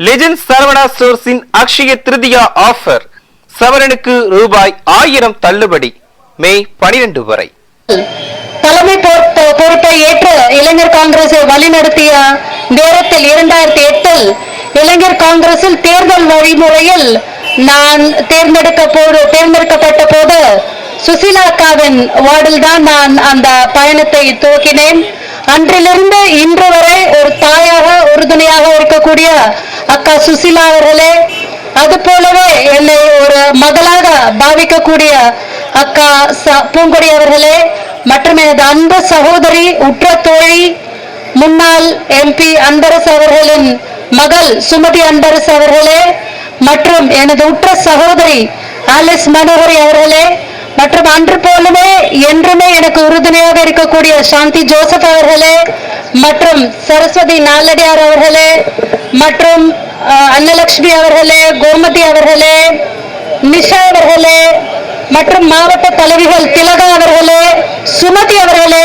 Legend Saravana ஸ்டோர்ஸின் Akshaya Tritiya offer சவரனுக்கு ரூபாய் ஆயிரம் தள்ளுபடி. மே பனிரெண்டு வரை. தலைமை பொறுப்பை ஏற்று இளைஞர் காங்கிரஸை வழிநடத்திய நேரத்தில் இரண்டாயிரத்தி எட்டில் இளைஞர் காங்கிரஸில் தேர்தல் வழிமுறையில் நான் தேர்ந்தெடுக்க போது தேர்ந்தெடுக்கப்பட்ட போது சுசிலா அக்காவின் வார்டில் தான் நான் அந்த பயணத்தை துவக்கினேன். அன்றிலிருந்து இன்று வரை ஒரு தாயாக உறுதுணையாக இருக்கக்கூடிய அக்கா சுசிலா அவர்களே அது போலவே என்னை ஒரு மகளாக பாவிக்கக்கூடிய அக்கா ச- பூங்கொடி அவர்களே மற்றும் எனது அன்பு சகோதரி உற்ற தோழி முன்னாள் எம்பி அன்பரசு அவர்களின் மகள் சுமதி அன்பரசு அவர்களே மற்றும் எனது உற்ற சகோதரி ஆலிஸ் மனோகரி அவர்களே மற்றும் அன்று போலவே என்றுமே எனக்கு உறுதுணையாக இருக்கக்கூடிய சாந்தி ஜோசப் அவர்களே மற்றும் சரஸ்வதி நாலடியார் அவர்களே மற்றும் அன்னலக்ஷ்மி அன்னலட்சுமி அவர்களே கோமதி அவர்களே நிஷா அவர்களே மற்றும் மாவட்ட தலைவிகள் திலகா அவர்களே சுமதி அவர்களே.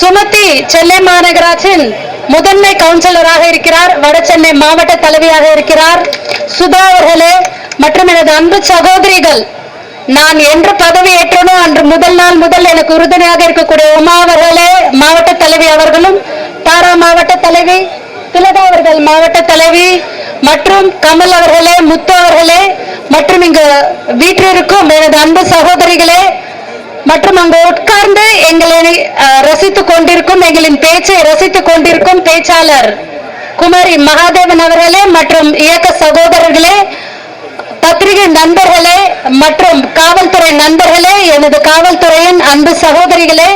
சுமதி சென்னை மாநகராட்சியின் முதன்மை கவுன்சிலராக இருக்கிறார். வட சென்னை மாவட்ட தலைவியாக இருக்கிறார். சுதா அவர்களே மற்றும் எனது அன்பு சகோதரிகள் நான் என்று பதவி ஏற்றனோ அன்று முதல் நாள் முதல் எனக்கு உறுதுணையாக இருக்கக்கூடிய உமா அவர்களே மாவட்ட தலைவி அவர்களும் தாரா மாவட்ட தலைவி திலகா அவர்கள் மாவட்ட தலைவி மற்றும் கமல் அவர்களே முத்து அவர்களே மற்றும் இங்கு வீற்றிருக்கும் எனது அன்பு சகோதரிகளே மற்றும் அங்கு உட்கார்ந்து எங்களை ரசித்துக் கொண்டிருக்கும் எங்களின் பேச்சை ரசித்துக் கொண்டிருக்கும் பேச்சாளர் குமரி மகாதேவன் அவர்களே மற்றும் இயக்க சகோதரர்களே பத்திரிகை நண்பர்களே மற்றும் காவல்துறை நண்பர்களே எனது காவல்துறையின் அன்பு சகோதரிகளே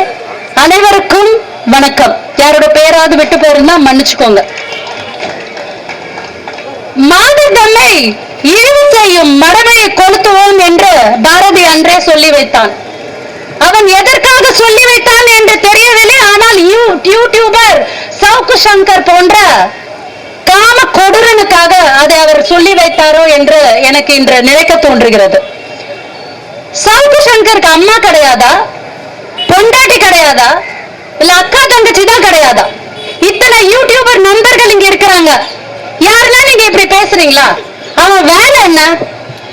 அனைவருக்கும் வணக்கம். யாரோட பேராவது விட்டு போயிருந்தா மன்னிச்சுக்கோங்க. மாதத்தம்மை இழிவு செய்யும் மடமையை கொளுத்துவோம் என்று பாரதி அன்றே சொல்லி வைத்தான். அவன் எதற்காக சொல்லி வைத்தான் என்று தெரியவில்லை ஆனால் யூ- யூடியூபர் சவுக்கு சங்கர் போன்ற காம கொடூரனுக்காக அதை அவர் சொல்லி வைத்தாரோ என்று எனக்கு இன்று நினைக்க தோன்றுகிறது. சவுக்கு சங்கருக்கு அம்மா கிடையாதா? பொண்டாட்டி கிடையாதா? இல்ல அக்கா தங்கச்சி தான் கிடையாதா? இத்தனை யூடியூபர் நண்பர்கள் இங்க இருக்கிறாங்க. யாரெல்லாம் நீங்க இப்படி பேசுறீங்களா? அவன் வேலை என்ன?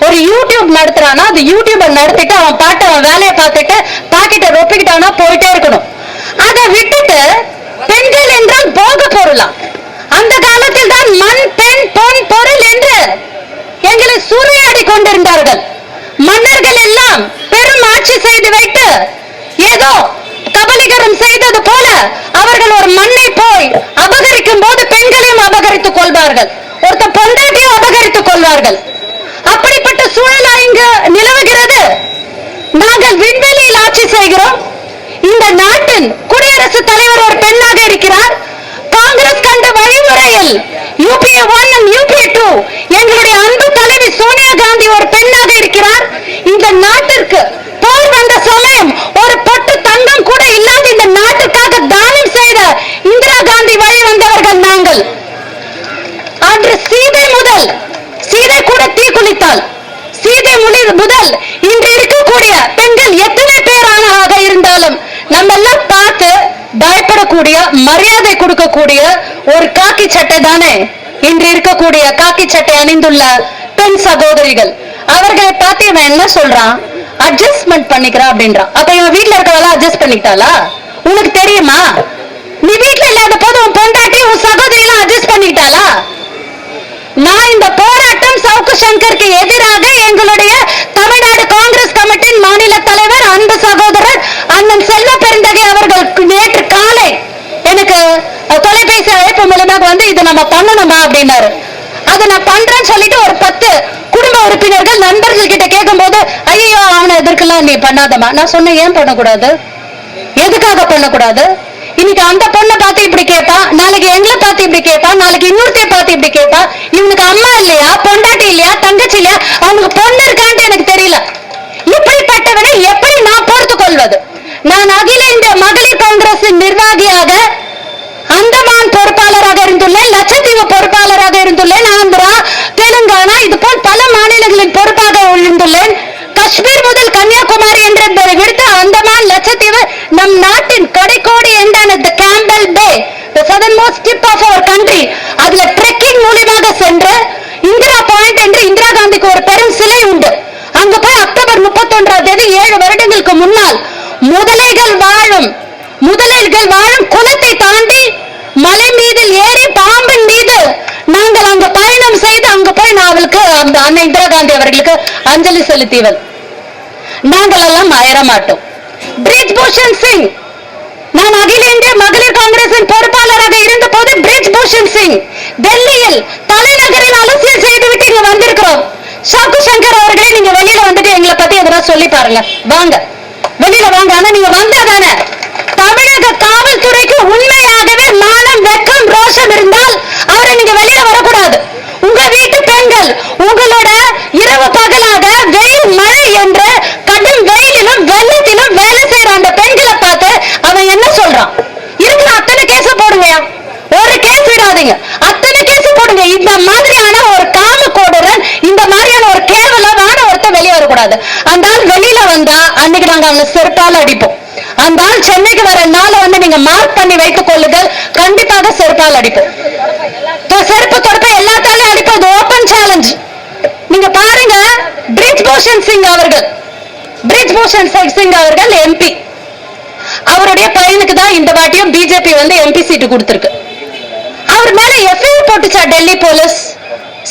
ஒரு யூடியூப் நடத்துறானா? அது யூடியூப நடத்திட்டு அவன் பாட்டு அவன் வேலையை பார்த்துட்டு பாக்கெட்டை ரொப்பிக்கிட்டானா போயிட்டே இருக்கணும். அதை விட்டுட்டு பெண்கள் என்றால் போக பொருளாம். அந்த காலத்தில் தான் மண் பெண் பொன் பொருள் என்று எங்களை சூறையாடி கொண்டிருந்தார்கள். மன்னர்கள் எல்லாம் பெரும் ஆட்சி செய்து வைத்து ஏதோ கபலிகரம் செய்தது போல அவர்கள் ஒரு மண்ணை போய் அபகரிக்கும் போது பெண்களையும் அபகரித்துக் கொள்வார்கள். ஒருத்த பொண்டாட்டியும் அபகரித்துக் கொள்வார்கள். அப்படிப்பட்ட சூழலா இங்கு நிலவுகிறது. நாங்கள் விண்வெளியில் ஆட்சி செய்கிறோம். இந்த நாட்டின் குடியரசுத் தலைவர் ஒரு பெண்ணாக இருக்கிறார். காங்கிரஸ் கண்ட வழிமுறையில் யூபிஏ ஒன் யூபிஏ டூ எங்களுடைய அன்பு தலைவி சோனியா காந்தி ஒரு பெண்ணாக இருக்கிறார். இந்த நாட்டிற்கு போர் வந்த சமயம் ஒரு பொட்டு தங்கம் கூட இல்லாத இந்த நாட்டுக்காக தானம் செய்த இந்திரா காந்தி வழி வந்தவர்கள் நாங்கள் அன்று சீதை முதல் சீதை கூட தீ குளித்தாள் சீதை முடி முதல் இன்று இருக்கக்கூடிய பெண்கள் எத்தனை பேரானாக இருந்தாலும் நம்ம எல்லாம் பார்த்து பயப்படக்கூடிய மரியாதை கொடுக்கக்கூடிய ஒரு காக்கி சட்டை தானே? இன்று இருக்கக்கூடிய காக்கி சட்டை அணிந்துள்ள பெண் சகோதரிகள் அவர்களை பார்த்து இவன் என்ன சொல்றான்? அட்ஜஸ்ட்மெண்ட் பண்ணிக்கிறான் அப்படின்றான். அப்ப இவன் வீட்டுல இருக்கவெல்லாம் அட்ஜஸ்ட் பண்ணிக்கிட்டாளா? உனக்கு தெரியுமா? நீ வீட்டுல இல்லாத போது உன் பொண்டாட்டி உன் சகோதரி எல்லாம் அட்ஜஸ்ட் பண்ணிக்கிட்டாளா? நான் இந்த போராட்டம் சவுக்கு சங்கருக்கு எதிராக எங்களுடைய தமிழ்நாடு காங்கிரஸ் கமிட்டியின் மாநில தலைவர் அன்பு சகோதரர் அண்ணன் செல்வ பெருந்தகை அவர்கள் நேற்று காலை எனக்கு தொலைபேசி அழைப்பு மூலமாக வந்து இது நம்ம பண்ணணுமா அப்படின்னாரு. அதை நான் பண்றேன்னு சொல்லிட்டு ஒரு பத்து குடும்ப உறுப்பினர்கள் நண்பர்கள் கிட்ட கேட்கும்போது ஐயோ அவனை எதிர்க்கலாம் நீ பண்ணாதம்மா? நான் சொன்னேன் ஏன் பண்ணக்கூடாது? எதுக்காக பண்ணக்கூடாது? இன்னைக்கு அந்த பொண்ணை பார்த்து இப்படி கேட்பான் நாளைக்கு எங்களை பார்த்து இப்படி கேட்பான் நாளைக்கு இன்னொருத்தைய பார்த்து இப்படி கேட்பான் இவனுக்கு அம்மா இல்லையா பொண்டாட்டி இல்லையா தங்கச்சி இல்லையா அவனுக்கு பொண்ணு இருக்கான்ட்டு எனக்கு தெரியல. இப்படிப்பட்டவனை எப்படி நான் பொறுத்து கொள்வது நான் அகில இந்திய மகளிர் காங்கிரசின் நிர்வாகியாக அந்தமான் பொறுப்பாளராக இருந்துள்ளேன் லட்சத்தீவு பொறுப்பாளராக இருந்துள்ளேன். ஆந்திரா தெலுங்கானா இது போல் பல மாநிலங்களின் பொறுப்பாக இருந்துள்ளேன். காஷ்மீர் முதல் கன்னியாகுமரி என்ற விடுத்து அந்தமான் லட்சத்தீவு நம் நாட்டின் கடைக்கோடி என்றான Campbell Bay. The most tip of our country அதுல ட்ரெக்கிங் மூலியமாக சென்று நாங்கள் வாழும் குலத்தை தாண்டி மலை மீது ஏறி பாம்பின் மீது நாங்கள் அங்க பயணம் செய்து அங்க போய் நான் அவளுக்கு அந்த அன்னை இந்திரா காந்தி அவர்களுக்கு அஞ்சலி செலுத்தியவள். நாங்கள் எல்லாம் அயர மாட்டோம். பிரிஜ் பூஷன் சிங். நான் அகில இந்திய மகளிர் காங்கிரசின் பொறுப்பாளராக இருந்த போது பிரிஜ் பூஷன் சிங் டெல்லியில் தலைநகரில் அரசியல் செய்துவிட்டு இங்க வந்திருக்கிறோம். சவுக்கு சங்கர் அவர்களே நீங்க வெளியில வந்துட்டு எங்களை பத்தி எதனா சொல்லி பாருங்க. வாங்க. வெளியில வாங்க. ஆனா நீங்க வந்தா தானே. தமிழக காவல்துறைக்கு உண்மையாகவே மானம் வெக்கம் ரோஷம் இருந்தால் அவரை நீங்க வெளியில வரக்கூடாது. உங்க வீட்டு பெண்கள் உங்களோட இரவு பகலாக வெயில் மழை என்று கடும் வெயிலிலும் வெள்ளத்திலும் வேலை செய்யற அந்த பெண்களை பார்த்து அவன் என்ன சொல்றான் இருக்கிற அத்தனை கேஸ போடுங்கயா ஒரு கேஸ் விடாதீங்க அத்தனை கேஸ் போடுங்க இந்த மாதிரியான ஒரு காம கோடுடன் இந்த மாதிரியான ஒரு கேவலமான ஒருத்தர் வெளியே வரக்கூடாது. அந்த ஆள் வெளியில வந்தா அன்னைக்கு நாங்க அவனை செருப்பால அடிப்போம். அந்த ஆள் சென்னைக்கு வர நாள வந்து நீங்க மார்க் பண்ணி வைத்துக் கொள்ளுங்கள். கண்டிப்பாக செருப்பால் அடிப்போம். செருப்பு தொடப்ப எல்லாத்தாலையும் அடிப்பது ஓபன் சேலஞ்ச் நீங்க பாருங்க பிரிஜ் பூஷன் சிங் அவர்கள். பிரிஜ் பூஷன் சிங் அவர்கள் எம்பி அவருடைய பையனுக்கு தான் இந்த வாட்டியும் பிஜேபி வந்து எம்பி சீட்டு கொடுத்திருக்கு. அவர் மேல எஃப்ஐஆர் போட்டுச்சா டெல்லி போலீஸ்?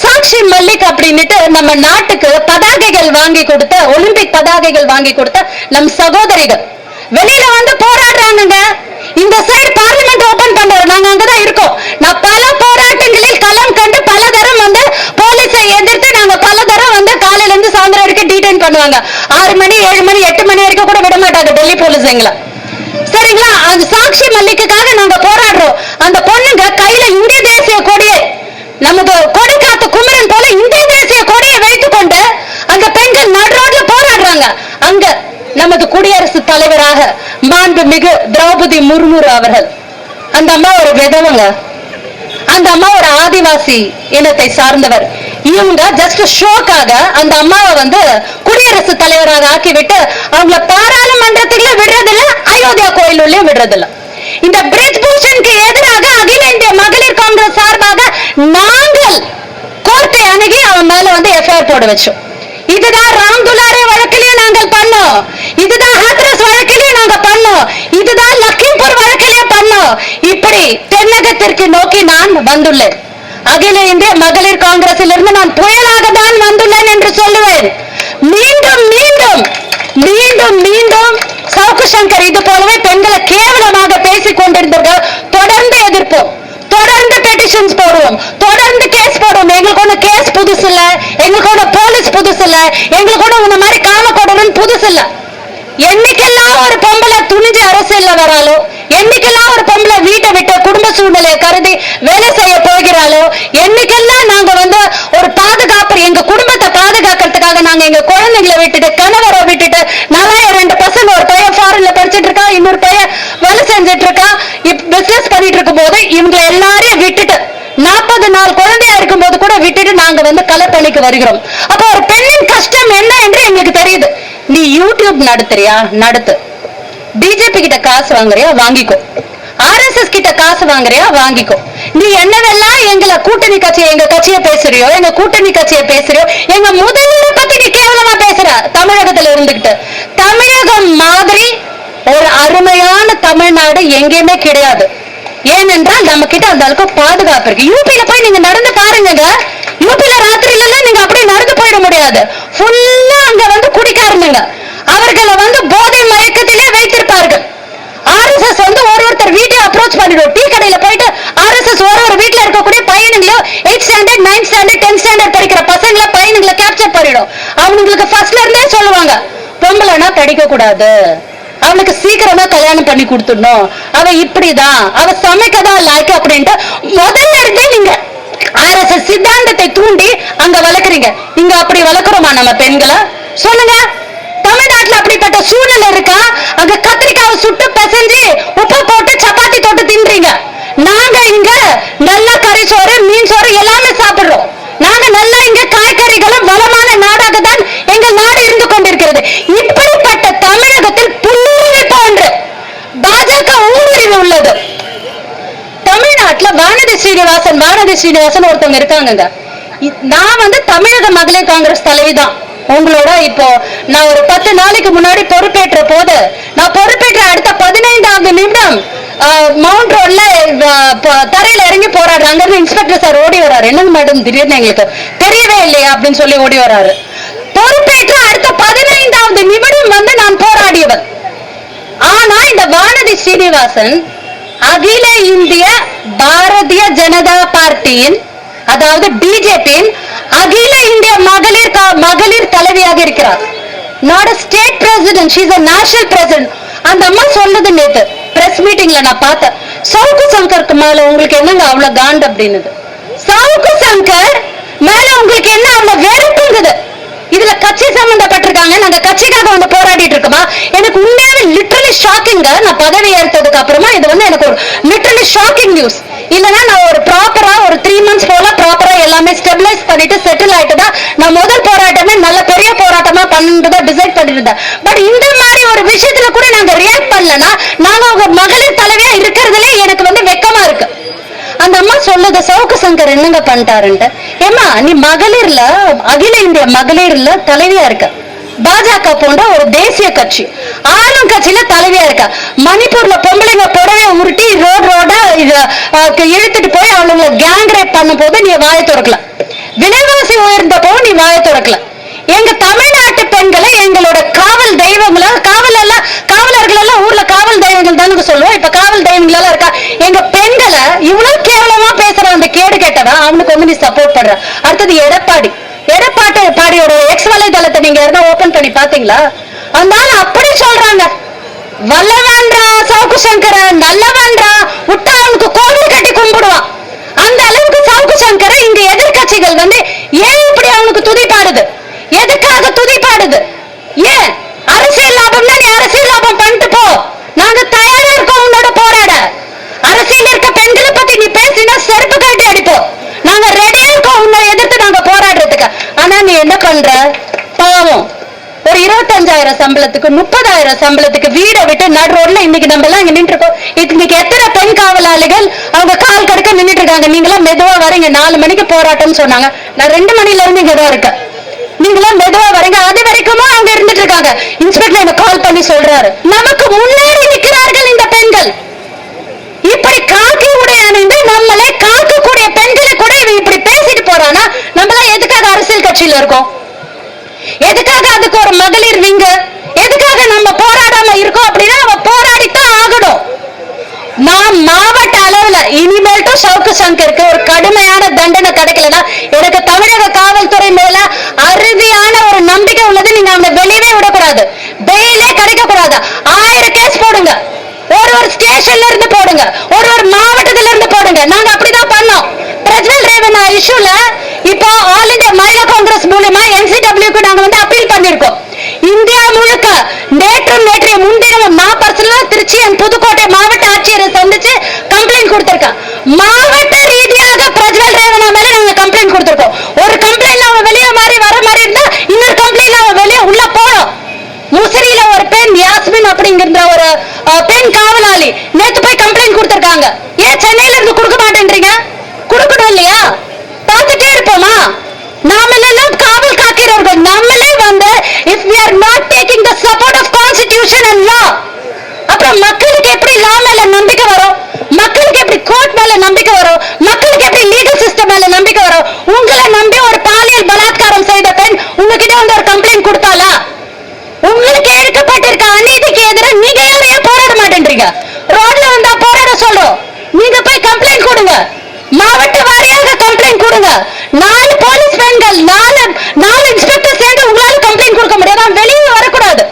சாக்ஷி மல்லிக் அப்படின்னுட்டு நம்ம நாட்டுக்கு பதாகைகள் வாங்கி கொடுத்த ஒலிம்பிக் பதாகைகள் வாங்கி கொடுத்த நம் சகோதரிகள். வெளியில வந்து போராடுறாங்கங்க. இந்த சைடு பார்லிமெண்ட் ஓபன் பண்றோம். நாங்க அங்கதான் இருக்கோம். நான் பல போராட்டங்களில் களம் கண்டு பல தரம் வந்து போலீஸை எதிர்த்து நாங்க பல தரம் வந்து காலையில இருந்து சாயந்தரம் வரைக்கும் டீடைன் பண்ணுவாங்க. ஆறு மணி ஏழு மணி எட்டு மணி வரைக்கும் கூட விட மாட்டாங்க டெல்லி போலீஸ் எங்களை. சரிங்களா? அது சாக்ஷி மல்லிக்குக்காக நாங்க போராடுறோம். அந்த பொண்ணுங்க கையில இந்திய தேசிய கொடியை நமது கொடி காத்த குமரன் போல இந்திய தேசிய கொடியை வைத்துக் கொண்டு அந்த பெண்கள் நடு ரோட்ல போராடுறாங்க. அங்க நமது குடியரசுத் தலைவராக மாண்புமிகு திரௌபதி முர்மு அவர்கள். அந்த அம்மா ஒரு விதவங்க. அந்த அம்மா ஒரு ஆதிவாசி இனத்தை சார்ந்தவர். இவங்க ஜஸ்ட் ஷோக்காக அந்த அம்மாவை வந்து குடியரசு தலைவராக ஆக்கிவிட்டு அவங்கள பாராளுமன்றத்துக்குள்ள விடுறதில்ல அயோத்தியா கோயிலுள்ளே விடுறதில்ல. இந்த பிரிஜ்பூஷனுக்கு எதிராக அகில இந்திய மகளிர் காங்கிரஸ் சார்பாக நாங்கள் கோர்ட்டை அணுகி அவன் மேல வந்து எஃப்ஐஆர் போட வச்சோம். இதுதான் ராம் துலாரே வழக்கிலையும் நாங்கள் பண்ணோம். இதுதான் ஹாத்ரஸ் வழக்கிலையும் நாங்க பண்ணோம். இதுதான் லக்கிம்பூர் வழக்கிலையும் பண்ணோம். இப்படி தென்னகத்திற்கு நோக்கி நான் வந்துள்ளேன். அகில இந்திய மகளிர் காங்கிரசிலிருந்து நான் புயலாக தான் வந்துள்ளேன் என்று சொல்லுவேன். மீண்டும் மீண்டும் மீண்டும் மீண்டும் சவுக்கு சங்கர் இது போலவே பெண்களை கேவலமாக பேசிக் கொண்டிருந்தவர்கள் தொடர்ந்து எதிர்ப்போம். தொடர்ந்து பெட்டிஷன்ஸ் போடுவோம். தொடர்ந்து கேஸ் போடுவோம். எங்களுக்கு ஒண்ணு கேஸ் புதுசு இல்ல. எங்களுக்கு ஒண்ணு போலீஸ் புதுசு இல்ல. எங்களுக்கு ஒண்ணு இந்த மாதிரி காமக்கோடனும் புதுசு இல்ல. என்னைக்கெல்லாம் ஒரு பொம்பளை துணிஞ்சு அரசியல்ல வராலோ என்னைக்கெல்லாம் ஒரு பொம்பளை வீட்டை விட்டு குடும்ப சூழ்நிலையை கருதி வேலை செய்ய போகிறாளோ என்னைக்கெல்லாம் நாங்க வந்து ஒரு பாதுகாப்பு எங்க குடும்பத்தை பாதுகாக்கிறதுக்காக நாங்க எங்க குழந்தைங்களை விட்டுட்டு கணவரை விட்டுட்டு நல்லா என் ரெண்டு பசங்க ஒரு பையன் ஃபாரின்ல படிச்சிட்டு இருக்கா இன்னொரு பையன் வேலை செஞ்சுட்டு இருக்கா பிசினஸ் பண்ணிட்டு இருக்கும் போது இவங்க எல்லாரையும் விட்டுட்டு நாற்பது நாள் குழந்தையா இருக்கும்போது கூட விட்டுட்டு நாங்க வந்து களப்பணிக்கு வருகிறோம். அப்ப ஒரு பெண்ணின் கஷ்டம் என்ன என்று எங்களுக்கு தெரியுது. நீ யூடியூப் நடத்துறியா? நடத்து. பிஜேபி கிட்ட காசு வாங்குறியா? வாங்கிக்கோ. ஆர்எஸ்எஸ் கிட்ட காசு வாங்குறியா? வாங்கிக்கோ. நீ என்னவெல்லாம் எங்களை கூட்டணி கட்சி எங்க கட்சியை பேசுறியோ எங்க கூட்டணி கட்சியை பேசுறியோ எங்க முதல்வரை பத்தி நீ கேவலமா பேசுற? தமிழகத்துல இருந்துகிட்டு. தமிழகம் மாதிரி ஒரு அருமையான தமிழ்நாடு எங்கேயுமே கிடையாது. ஏனென்றால் நம்ம கிட்ட அந்த அளவுக்கு பாதுகாப்பு இருக்கு. யூபியில போய் நீங்க நடந்து பாருங்க யூபியில ராத்திரில எல்லாம் நீங்க அப்படியே நடந்து போயிட முடியாது. ஃபுல்லா அங்க வந்து குடிக்காரனுங்க. அவர்களை வந்து போதை மயக்கத்திலே வைத்திருப்பார்கள். ஆர்எஸ்எஸ் வந்து ஒரு ஒருத்தர் வீட்டையும் அப்ரோச் பண்ணிடும். டீ கடையில போயிட்டு ஆர்எஸ்எஸ் ஒரு ஒரு வீட்ல இருக்கக்கூடிய பையனுங்களையும் eight standard ninth standard tenth standard படிக்கிற பசங்களை பையனுங்களை கேப்சர் பண்ணிடும். அவனுங்களுக்கு ஃபர்ஸ்ட்ல இருந்தே சொல்லுவாங்க பொம்பளைனா படிக்க கூடாது அவளுக்கு சீக்கிரமா கல்யாணம் பண்ணி கொடுத்துடணும். அவ இப்படிதான். அவ சமைக்கதான் லாய்க்கு அப்படின்ட்டு முதல்ல இருந்தே நீங்க அரச சித்தாந்தத்தை தூண்டி அங்க வளர்க்குறீங்க. இங்க அப்படி வளர்க்குறோமா நம்ம பெண்களை? சொல்லுங்க. தமிழ்நாட்டுல அப்படிப்பட்ட சூழ்நிலை இருக்கா? அங்க கத்திரிக்காவை சுட்டு பிசைஞ்சு உப்பு போட்டு சப்பாத்தி தொட்டு தின்றீங்க. நாங்க இங்க நல்ல கறி சோறு மீன் சோறு எல்லாமே சாப்பிடுறோம். நாங்க நல்லா இங்க காய்கறிகளும் வளமான நாடாக தான் எங்கள் நாடு இருந்து கொண்டிருக்கிறது. இப்படிப்பட்ட தமிழகத்தில் புல்லுருவி போன்று பாஜக ஊடுருவி உள்ளது. தமிழ்நாட்டுல வானதி ஸ்ரீனிவாசன் வானதி ஸ்ரீனிவாசன் ஒருத்தவங்க இருக்காங்கங்க. நான் வந்து தமிழக மகளிர் காங்கிரஸ் தலைவி தான். உங்களோட இப்போ நான் ஒரு பத்து நாளைக்கு முன்னாடி பொறுப்பேற்ற போது நான் பொறுப்பேற்ற அடுத்த பதினைந்தாவது நிமிடம் மவுண்ட் ரோட்ல தரையில இறங்கி போராடுறாங்க அங்க இருந்து இன்ஸ்பெக்டர் சார் ஓடி வராரு என்னங்க மேடம் திடீர்னு எங்களுக்கு தெரியவே இல்லையா அப்படின்னு சொல்லி ஓடி வராரு பொறுப்பேற்று அடுத்த பதினைந்தாவது நிமிடம் வந்து நான் போராடியவன். ஆனா இந்த வானதி ஸ்ரீனிவாசன் அகில இந்திய பாரதிய ஜனதா பார்ட்டியின் அதாவது பிஜேபியின் அகில இந்திய மகளிர் மகளிர் தலைவியாக இருக்கிறார். Not state president she's a national president அந்த அம்மா சொன்னது நேத்து பிரஸ் மீட்டிங்ல நான் பார்த்தேன். சவுக்கு சங்கருக்கு மேல உங்களுக்கு என்னங்க அவ்வளவு காண்டு அப்படின்னுது. சவுக்கு சங்கர் மேல உங்களுக்கு என்ன அவ்வளவு வெறுப்புங்குது? இதுல கட்சி சம்பந்தப்பட்டிருக்காங்க. நாங்க கட்சிக்காக வந்து போராடிட்டு இருக்கோமா? எனக்கு உண்மையாவே லிட்டரலி ஷாக்கிங்க நான் பதவி ஏற்றதுக்கு அப்புறமா இது வந்து எனக்கு ஒரு லிட்டரலி ஷாக்கிங் நியூஸ் இல்லனா நான் ஒரு ப்ராப்பரா ஒரு த்ரீ மந்த்ஸ் போல ப்ராப்பரா எல்லாமே ஸ்டெபிலைஸ் பண்ணிட்டு செட்டில் ஆயிட்டு தான் நான் முதல் போராட்டமே நல்ல பெரிய போராட்டமா பண்ணிட்டு தான் டிசைட் பண்ணிருந்தேன் பட் இந்த மாதிரி ஒரு விஷயத்துல கூட நாங்க ரியாக்ட் பண்ணலன்னா நாங்க உங்க மகளிர் தலைவியா இருக்கிறதுல எனக்கு வந்து வெக்கமா அம்மா சொல்லுது சவுக்கு சங்கர் என்னங்க பண்ணிட்டாருன்ட்டு. ஏமா நீ மகளிர்ல அகில இந்திய மகளிர்ல தலைவியா இருக்க. பாஜக போன்ற ஒரு தேசிய கட்சி. ஆளும் கட்சியில தலைவியா இருக்க. மணிப்பூர்ல பொம்பளைங்க புடவை உருட்டி ரோடு ரோட இத இழுத்துட்டு போய் அவளுங்க கேங் ரேப் பண்ணும் போது நீ வாயை திறக்கல. விலைவாசி உயர்ந்த போது நீ வாயை திறக்கல. எங்க தமிழ்நாட்டு பெண்களை எங்களை காவல் தெய்வங்களா காவல் எல்லாம் காவலர்கள் எல்லாம் ஊர்ல காவல் தெய்வங்கள் தானுங்க சொல்லுவோம் இப்ப காவல் தெய்வங்கள் எல்லாம் இருக்கா எங்க பெண்களை இவ்வளவு கேவலமா பேசுற அந்த கேடு கெட்டவன் அவனுக்கு வந்து நீ சப்போர்ட் பண்ற. அடுத்தது எடப்பாடி. எடப்பாடி பாடியோட எக்ஸ் வலைதளத்தை நீங்க யாருன்னா ஓபன் பண்ணி பாத்தீங்களா அந்த ஆள் அப்படி சொல்றாங்க. வல்லவன்றா சவுக்கு சங்கர நல்லவன்றா விட்டா அவனுக்கு கோவில் கட்டி கும்பிடுவான் அந்த அளவுக்கு சவுக்கு சங்கர இங்க எதிர்க்கட்சிகள் வந்து ஏன் இப்படி அவனுக்கு துதிப்பாடுது எதுக்காக துதிப்பாடுது ஏன் அரசியல் லாபம்னா நீ அரசியல் லாபம் பண்ணிட்டு போ நாங்க தயாரா இருக்கோம் உன்னோட போராட அரசியல் இருக்க பெண்களை பத்தி நீ பேசினா செருப்பு கட்டி அடிப்போம் நாங்க ரெடியா இருக்கோம் உன்னை எதிர்த்து நாங்க போராடுறதுக்கு ஆனா நீ என்ன பண்ற பாவம் ஒரு இருபத்தஞ்சாயிரம் சம்பளத்துக்கு முப்பதாயிரம் சம்பளத்துக்கு வீடை விட்டு நடு ரோட்ல இன்னைக்கு நம்ம எல்லாம் இங்க நின்று இருக்கோம் இன்னைக்கு எத்தனை பெண் காவலாளிகள் அவங்க கால் கடுக்க நின்றுட்டு இருக்காங்க. நீங்களாம் மெதுவா வரீங்க. நாலு மணிக்கு போராட்டம்னு சொன்னாங்க. நான் ரெண்டு மணில இருந்து இங்க தான் இருக்கேன். நீங்களாம் மெதுவா வரீங்க. அது வரைக்குமா அவங்க இருந்துட்டு இருக்காங்க. இன்ஸ்பெக்டர் எனக்கு கால் பண்ணி சொல்றாரு. நமக்கு முன்னாடி நிற்கிறார்கள் இந்த பெண்கள். இப்படி காக்கி உடை அணிந்து நம்மளே காக்கக்கூடிய பெண்களை கூட இவன் இப்படி பேசிட்டு போறானா? நம்மளாம் எதுக்காக அரசியல் கட்சியில இருக்கோம்? எதுக்காக அதுக்கு ஒரு மகளிர் விங்க எதுக்காக நம்ம போராடாம இருக்கோம் அப்படின்னா நம்ம போராடித்தான் ஆகணும். நான் மாவட்ட அளவுல இனிமேல்ட்டும் சவுக்கு சங்கருக்கு ஒரு கடுமையான தண்டனை கிடைக்கலன்னா எனக்கு தமிழக காவல்துறை மேல அறுதியான ஒரு நம்பிக்கை உள்ளது. நீங்க அவனை வெளியவே விடக்கூடாது. பெயிலே கிடைக்க கூடாது ஆயிரம் கேஸ் போடுங்க. ஒரு ஒரு ஸ்டேஷன்ல இருந்து போடுங்க. ஒரு ஒரு மாவட்டத்துல இருந்து போடுங்க. நாங்க அப்படிதான் பண்ணோம். பிரஜ்வல் ரேவண்ணா இஷ்யூல இப்போ ஆல் இந்தியா மಹಿಳா காங்கிரஸ் மூலமா என்சிடபிள்யூக்கு நாங்க வந்து அப்பீல் பண்ணிருக்கோம். இந்தியா முழுக்க நேற்றும் நேற்றைய முன்தினம் நான் பர்சனலா திருச்சி அண்ட் புதுக்கோட்டை மாவட்ட ஆட்சியரை சந்திச்சு கம்ப்ளைண்ட் கொடுத்திருக்கேன் மாவட்ட ரீதியாக பிரஜ்வல் ரேவண்ணா மேல நாங்க கம்ப்ளைண்ட் கொடுத்திருக்கோம். ஒரு கம்ப்ளைண்ட் அவன் வெளியே மாறி வர மாதிரி இருந்தா இன்னொரு கம்ப்ளைண்ட் அவன் வெளியே உள்ள போறோம் முசிறியில ஒரு பெண் யாஸ்மின் அப்படிங்கிற ஒரு பெண் காவலாளி நேற்று போய் கம்ப்ளைண்ட் கொடுத்திருக்காங்க. ஏன் சென்னையில இருந்து கொடுக்க மாட்டேன்றீங்க? கொடுக்கணும் இல்லையா பார்த்துட்டே இருப்போமா நாமெல்லாம் காவல் காக்கிறவர்கள் நம்மளே வந்து if we are not taking the support of constitution and law அப்புறம் மக்களுக்கு எப்படி லா மேல நம்பிக்கை வரும் மக்களுக்கு எப்படி கோர்ட் மேல நம்பிக்கை வரும் மக்களுக்கு எப்படி லீகல் சிஸ்டம் மேல நம்பிக்கை வரும் உங்களை நம்பி ஒரு பாலியல் பலாத்காரம் செய்த பெண் உங்ககிட்ட வந்து ஒரு கம்ப்ளைண்ட் கொடுத்தாளா உங்களுக்கு இழுக்கப்பட்டிருக்க அநீதிக்கு எதிராக நீங்க யாரும் ஏன் போராட மாட்டேன்றீங்க ரோட்ல வந்தா போராட சொல்றோம் நீங்க போய் கம்ப்ளைண்ட் கொடுங்க மாவட்ட வாரியாக கம்ப்ளைண்ட் கொடுங்க நாலு போலீஸ் பெண்கள் நாலு நாலு இன்ஸ்பெக்டர் சேர்ந்து உங்களால கம்ப்ளைண்ட் கொடுக்க முடியாது அவன் வெளியே வரக்கூடாது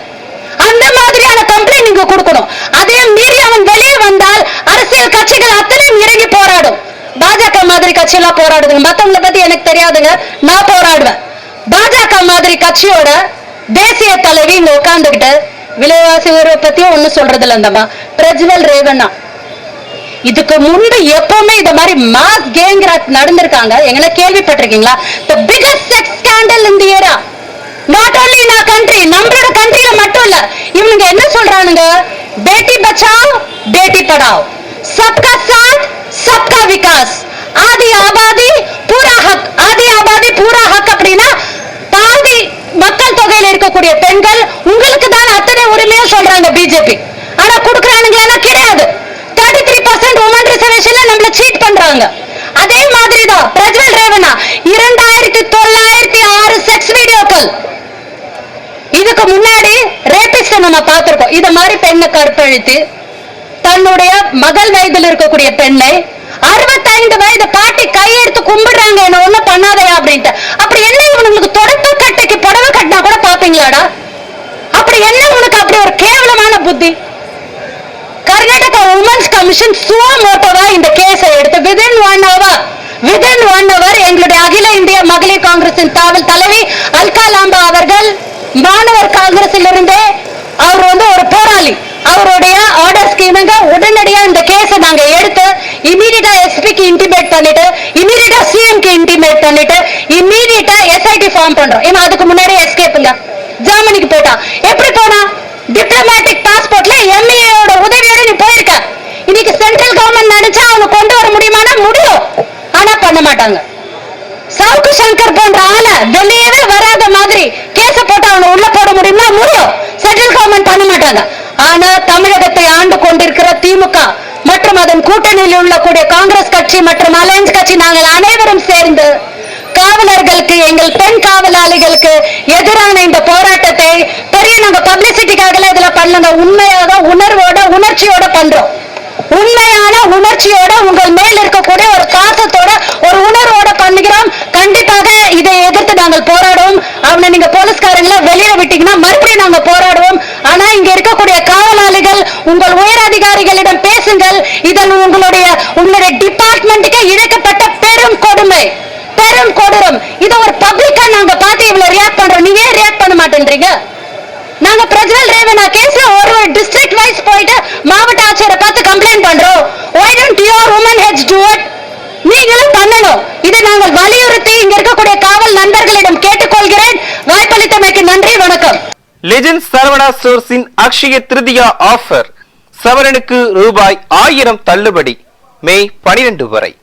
அந்த மாதிரியான கம்ப்ளைண்ட் நீங்க கொடுக்கணும் அதே மீறி அவன் வெளியே வந்தால் அரசியல் கட்சிகள் அத்தனையும் இறங்கி போராடும். பாஜக மாதிரி கட்சியெல்லாம் போராடுதுங்க. மத்தவங்களை பத்தி எனக்கு தெரியாதுங்க. நான் போராடுவேன். பாஜக மாதிரி கட்சியோட தேசிய தலைவி இங்க உட்கார்ந்துகிட்டு விலைவாசி உயர்வை பத்தியும் ஒண்ணு சொல்றது இல்ல அந்தம்மா. பிரஜ்வல் ரேவண்ணா. இதுக்கு முன்பு எப்பவுமே இந்த மாதிரி மாஸ் கேங்ராக் நடந்திருக்காங்க. எங்களை கேள்விப்பட்டிருக்கீங்களா? த பிகஸ்ட் செக்ஸ் ஸ்கேண்டல் இந்த era not only in country நம்மளோட கண்ட்ரியில மட்டும் இல்ல. இவனுங்க என்ன சொல்றானுங்க? பேட்டி பச்சாவ் பேட்டி படாவ். சப்கா சாத் சப்கா விகாஸ் ஆதி ஆபாதி பூரா ஹக் ஆதி ஆபாதி பூரா ஹக் அப்படின்னா பாதி மக்கள் தொகையில் இருக்கக்கூடிய பெண்கள் உங்களுக்கு தான் அத்தனை உரிமையும் சொல்றாங்க பிஜேபி. ஆனா குடுக்கறானுங்களா கிடையாது. தேர்ட்டி இருக்காங்க அதே மாதிரி தான் பிரஜ்வல் ரேவனா இரண்டாயிரத்தி தொள்ளாயிரத்தி ஆறு செக்ஸ் வீடியோக்கள் இதுக்கு முன்னாடி ரேபிஸ்ட நம்ம பார்த்திருக்கோம். இத மாதிரி பெண்ணை கற்பழித்து தன்னுடைய மகள் வயதில் இருக்கக்கூடிய பெண்ணை அறுபத்தைந்து வயது பாட்டி கையெடுத்து கும்பிடுறாங்க என்ன ஒண்ணும் பண்ணாதயா அப்படின்ட்டு. அப்படி என்ன இவனுங்களுக்கு தொடக்க கட்டைக்கு புடவை கட்டினா கூட பாப்பீங்களாடா? அப்படி என்ன உனக்கு அப்படி ஒரு கேவலமான புத்தி? கர்நாடகா உமன்ஸ் கமிஷன் சுவா மோட்டோவா இந்த கேஸை எடுத்து within one hour within one hour எங்களுடைய அகில இந்திய மகளிர் காங்கிரசின் தாவல் தலைவி அல்கா லாம்பா அவர்கள் மாணவர் காங்கிரஸில் இருந்தே அவர் வந்து ஒரு போராளி. அவருடைய ஆர்டர்ஸ்க்கு இணங்க உடனடியா இந்த கேஸை நாங்க எடுத்து இமீடியட்டா எஸ்பிக்கு இன்டிமேட் பண்ணிட்டு இமீடியட்டா சிஎம்க்கு இன்டிமேட் பண்ணிட்டு இமீடியட்டா எஸ்ஐடி ஃபார்ம் பண்றோம். ஏன்னா அதுக்கு முன்னாடி எஸ்கேப் இல்ல? ஜெர்மனிக்கு போயிட்டான் எப்படி போனா? டிப்ளமேட்டிக் பாஸ்போர்ட்ல எம்ஏயோட உதவியோட நீ போயிருக்க. இன்னைக்கு சென்ட்ரல் கவர்மெண்ட் நினைச்சா அவங்க கொண்டு வர முடியுமானா முடியும். ஆனா பண்ண மாட்டாங்க. சவுக்கு சங்கர் போன்ற ஆளை வெளியவே வராத மாதிரி கேஸ போட்டு அவனை உள்ள போட முடியுமா? முடியும். சென்ட்ரல் கவர்மெண்ட் பண்ண மாட்டாங்க. ஆனா தமிழகத்தை ஆண்டு கொண்டிருக்கிற திமுக மற்றும் அதன் கூட்டணியில் உள்ளக்கூடிய காங்கிரஸ் கட்சி மற்றும் அலையன்ஸ் கட்சி நாங்கள் அனைவரும் சேர்ந்து காவலர்களுக்கு எங்கள் பெண் காவலாளிகளுக்கு எதிரான இந்த போராட்டத்தை பெரிய நாங்க பப்ளிசிட்டிக்காக இதுல பண்ணுங்க. உண்மையாக உணர்வோட உணர்ச்சியோட பண்றோம். உண்மையான உணர்ச்சியோட உங்கள் மேல் இருக்கக்கூடிய ஒரு பாசத்தோட ஒரு உணர்வோட பண்ணுகிறோம். கண்டிப்பாக இதை எதிர்த்து நாங்கள் போராடுவோம். அவனை நீங்க போலீஸ்காரங்களை வெளியில விட்டீங்கன்னா மறுபடியும் நாங்க போராடுவோம். ஆனா இங்க இருக்கக்கூடிய உங்கள் உயர் அதிகாரிகளிடம் பேசுங்கள். இதன் உங்களுடைய உங்களுடைய டிபார்ட்மெண்ட்டுக்கு இழைக்கப்பட்ட பெரும் கொடுமை. பெரும் கொடூரம். இது ஒரு பப்ளிக்கா நாங்க பார்த்து இவ்வளவு ரியாக்ட் பண்றோம். நீங்க ஏன் ரியாக்ட் பண்ண மாட்டேன்றீங்க? நாங்க பிரஜ்வல் ரேவனா கேஸ்ல ஒரு ஒரு டிஸ்ட்ரிக்ட் வைஸ் போயிட்டு மாவட்ட ஆட்சியரை பார்த்து கம்ப்ளைண்ட் பண்றோம். Why don't your women each do it நீங்களும் பண்ணணும். இதை நாங்கள் வலியுறுத்தி இங்க இருக்கக்கூடிய காவல் நண்பர்களிடம் கேட்டுக்கொள்கிறேன். வாய்ப்பளித்தமைக்கு நன்றி வணக்கம். லெஜெண்ட் சரவணா ஸ்டோர்ஸின் அக்ஷய திருதியா ஆஃபர் சவரனுக்கு ரூபாய் ஆயிரம் தள்ளுபடி. மே பனிரெண்டு வரை.